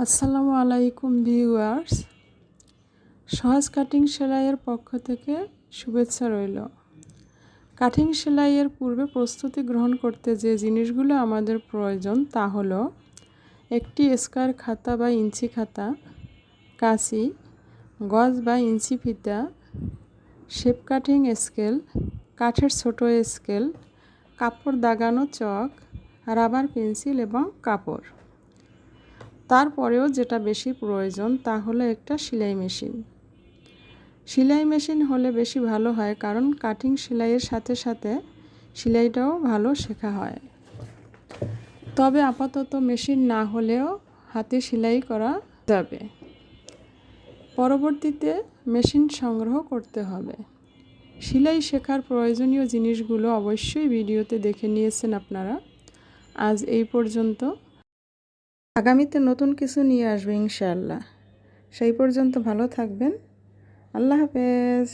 আসসালামু আলাইকুম ভিউয়ার্স। সহজ কাটিং সেলাইয়ের পক্ষ থেকে শুভেচ্ছা রইল। কাটিং সেলাইয়ের পূর্বে প্রস্তুতি গ্রহণ করতে যে জিনিসগুলো আমাদের প্রয়োজন তা হলো একটি স্কোয়ার খাতা বা ইঞ্চি খাতা, কাঁচি, গজ বা ইঞ্চি ফিতা, শেপ কাটিং স্কেল, কাঠের ছোট স্কেল, কাপড় দাগানো চক, রাবার পেন্সিল এবং কাপড়। তারপরেও যেটা বেশি প্রয়োজন তা হলো একটা সেলাই মেশিন। সেলাই মেশিন হলে বেশি ভালো হয় কারণ কাটিং সেলাইয়ের সাথে সাথে সেলাইটাও ভালো শেখা হয়। তবে আপাতত মেশিন না হলেও হাতে সেলাই করা যাবে। পরবর্তীতে মেশিন সংগ্রহ করতে হবে। সেলাই শেখার প্রয়োজনীয় জিনিসগুলো অবশ্যই ভিডিওতে দেখে নিয়েছেন আপনারা। আজ এই পর্যন্ত। আগামীতে নতুন কিছু নিয়ে আসবে ইনশাআল্লাহ। সেই পর্যন্ত ভালো থাকবেন। আল্লাহ হাফেজ।